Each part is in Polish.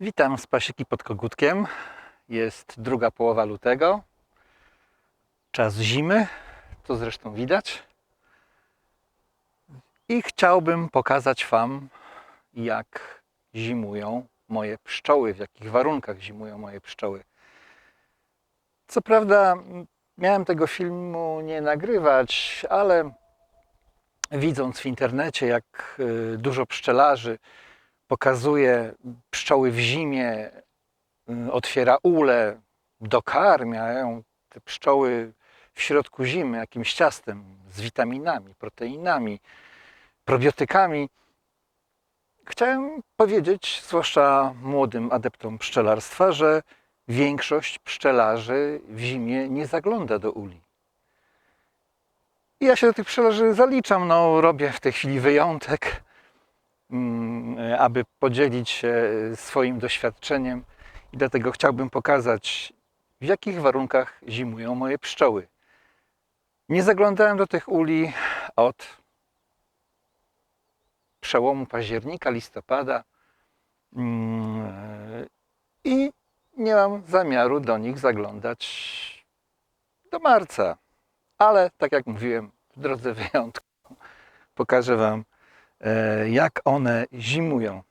Witam z pasieki pod kogutkiem. Jest druga połowa lutego. Czas zimy, to zresztą widać. I chciałbym pokazać Wam, jak zimują moje pszczoły, w jakich warunkach zimują moje pszczoły. Co prawda, miałem tego filmu nie nagrywać, ale widząc w internecie, jak y, dużo pszczelarzy pokazuje pszczoły w zimie, y, otwiera ule, dokarmiają te pszczoły w środku zimy jakimś ciastem z witaminami, proteinami, probiotykami. Chciałem powiedzieć, zwłaszcza młodym adeptom pszczelarstwa, że większość pszczelarzy w zimie nie zagląda do uli. I ja się do tych pszczelarzy zaliczam, no robię w tej chwili wyjątek mm, aby podzielić się swoim doświadczeniem i dlatego chciałbym pokazać, w jakich warunkach zimują moje pszczoły. Nie zaglądałem do tych uli od przełomu października, listopada mm, i nie mam zamiaru do nich zaglądać do marca. Ale tak jak mówiłem, w drodze wyjątku pokażę Wam, e, jak one zimują.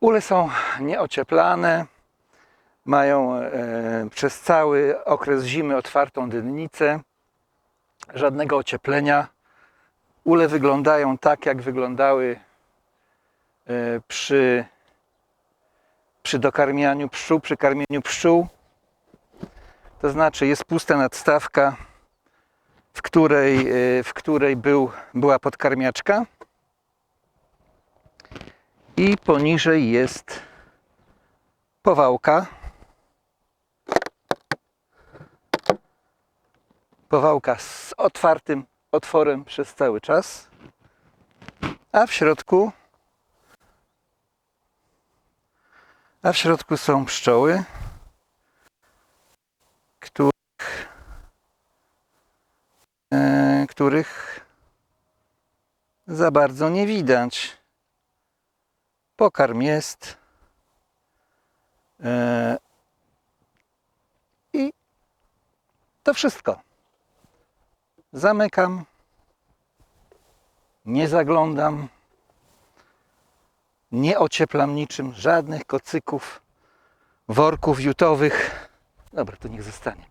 Ule są nieocieplane, mają e, przez cały okres zimy otwartą dynnicę, żadnego ocieplenia. Ule wyglądają tak, jak wyglądały e, przy, przy dokarmianiu pszczół, przy karmieniu pszczół. To znaczy jest pusta nadstawka, w której, e, w której był, była podkarmiaczka i poniżej jest powałka. Powałka z otwartym otworem przez cały czas, a w środku a w środku są pszczoły, których e, których za bardzo nie widać. Pokarm jest. E, I to wszystko. Zamykam. Nie zaglądam. Nie ocieplam niczym żadnych kocyków, worków jutowych. Dobra, to niech zostanie.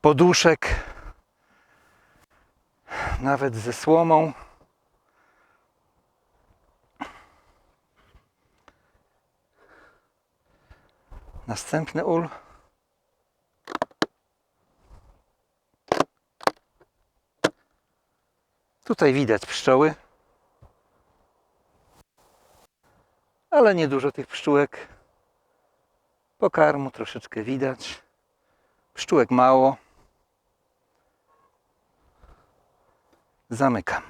Poduszek nawet ze słomą. Następny ul. Tutaj widać pszczoły, ale niedużo tych pszczółek. Pokarmu troszeczkę widać. Pszczółek mało. Zamykam.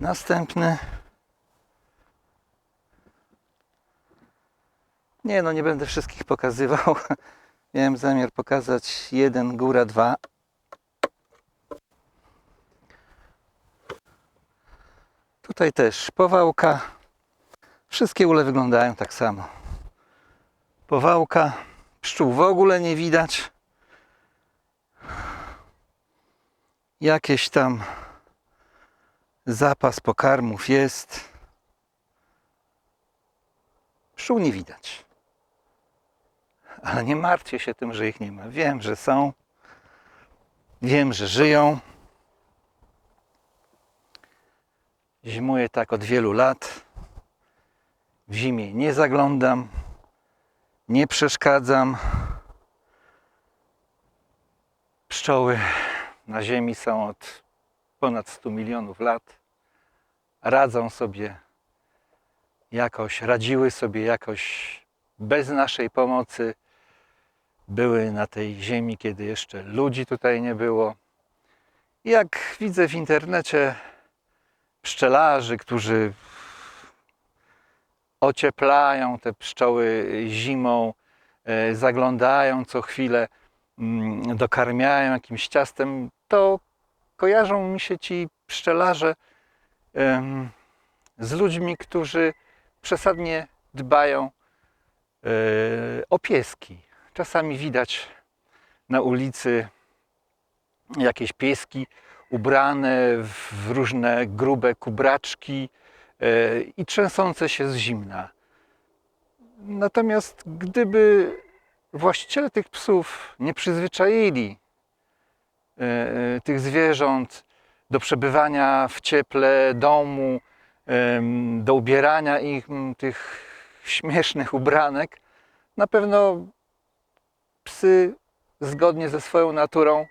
Następny. Nie, no nie będę wszystkich pokazywał. Miałem zamiar pokazać jeden, góra dwa. Tutaj też powałka. Wszystkie ule wyglądają tak samo powałka. Pszczół w ogóle nie widać. Jakieś tam zapas pokarmów jest. Pszczół nie widać. Ale nie martwię się tym, że ich nie ma. Wiem, że są. Wiem, że żyją. Zimuję tak od wielu lat. W zimie nie zaglądam nie przeszkadzam. Pszczoły na Ziemi są od ponad 100 milionów lat. Radzą sobie jakoś, radziły sobie jakoś bez naszej pomocy. Były na tej Ziemi, kiedy jeszcze ludzi tutaj nie było. Jak widzę w internecie pszczelarzy, którzy ocieplają te pszczoły zimą, e, zaglądają co chwilę. mm, dokarmiają jakimś ciastem, to kojarzą mi się ci pszczelarze z ludźmi, którzy przesadnie dbają e, o pieski. Czasami widać na ulicy jakieś pieski ubrane w różne grube kubraczki i trzęsące się z zimna. Natomiast gdyby właściciele tych psów nie przyzwyczaili e, e, tych zwierząt do przebywania w cieple domu, do ubierania ich tych śmiesznych ubranek, na pewno psy zgodnie ze swoją naturą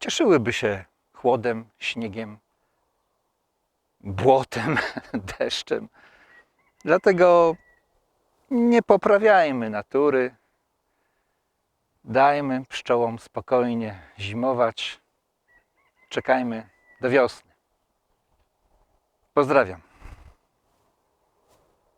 cieszyłyby się chłodem, śniegiem, błotem, deszczem. Dlatego nie poprawiajmy natury. Dajmy pszczołom spokojnie zimować. Czekajmy do wiosny. Pozdrawiam.